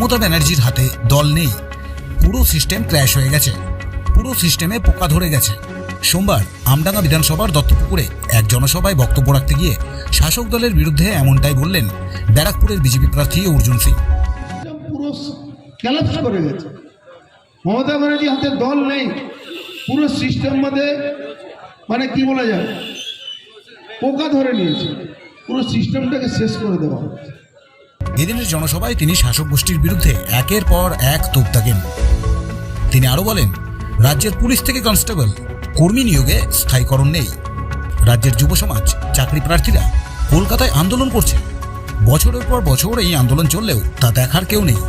মমতা ব্যানার্জির হাতে দল নেই। পুরো সিস্টেম ক্র্যাশ হয়ে গেছে। পুরো সিস্টেমে পোকা ধরে গেছে। সোমবার আমডাঙ্গা বিধানসভার দত্তপুকুরে এক জনসভায় বক্তব্য রাখতে গিয়ে শাসক দলের বিরুদ্ধে এমনটাই বললেন ব্যারাকপুরের বিজেপি প্রার্থী অর্জুন সিং। পুরো করে গেছে। মমতা ব্যানার্জি হাতে দল নেই। পুরো সিস্টেম মধ্যে মানে কি বলা যায়? পোকা ধরে নিয়েছে। পুরো সিস্টেমটাকে শেষ করে দেওয়া হচ্ছে। এদিনের জনসভায় তিনি শাসক গোষ্ঠীর বিরুদ্ধে একের পর এক তোপ দাগেন। তিনি আরও বলেন, রাজ্যের পুলিশ থেকে কনস্টেবল, কর্মী নিয়োগে স্থায়ীকরণ নেই। রাজ্যের যুব সমাজ, চাকরি প্রার্থীরা কলকাতায় আন্দোলন করছে। বছরের পর বছর এই আন্দোলন চললেও তা দেখার কেউ নেই।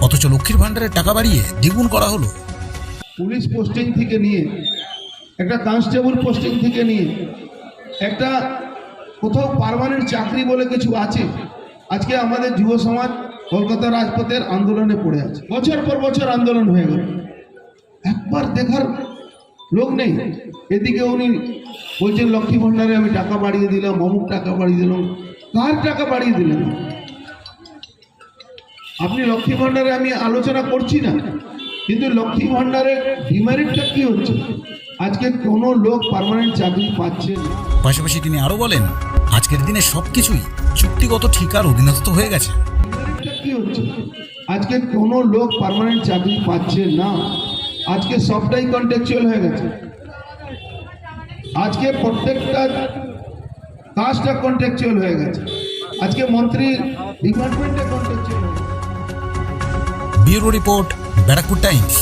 অথচ লক্ষ্মীর ভাণ্ডারের টাকা বাড়িয়ে দ্বিগুণ করা হলো। পুলিশ পোস্টিং থেকে নিয়ে, একটা কনস্টেবল পোস্টিং থেকে নিয়ে, একটা কোথাও পার্মানেন্ট চাকরি বলে কিছু আছে আজকে আমাদের যুব সমাজ কলকাতা রাজপথের আন্দোলনে পড়ে আছে। বছর পর বছর আন্দোলন হয়ে গেল। একবার দেখার লোক নেই। এদিকে উনি বলছেন, লক্ষ্মী ভাণ্ডারে আমি টাকা বাড়িয়ে দিলাম, অমুক টাকা বাড়িয়ে দিলাম। কার টাকা বাড়িয়ে দিলেন? আপনি লক্ষ্মী ভাণ্ডারে আমি আলোচনা করছি না, কিন্তু লক্ষ্মী ভাণ্ডারের ডিমেরিটটা কি হচ্ছে? আজকে কোনো লোক পার্মানেন্ট চাকরি পাচ্ছে না। পাশাপাশি তিনি আরও বলেন আজকের দিনে সবকিছুই চুক্তিগত ঠিকার অধীনস্থ হয়ে গেছে। কি হচ্ছে? আজকে কোনো লোক পার্মানেন্ট চাকরি পাচ্ছে না। আজকে সবটাই কন্ট্রাকচুয়াল হয়ে গেছে। আজকে প্রত্যেকটা কাজটা কন্ট্রাকচুয়াল হয়ে গেছে। আজকে মন্ত্রী ডিপার্টমেন্টে কন্ট্রাকচুয়াল হয়ে গেছে। Bureau report Barrackpore Times.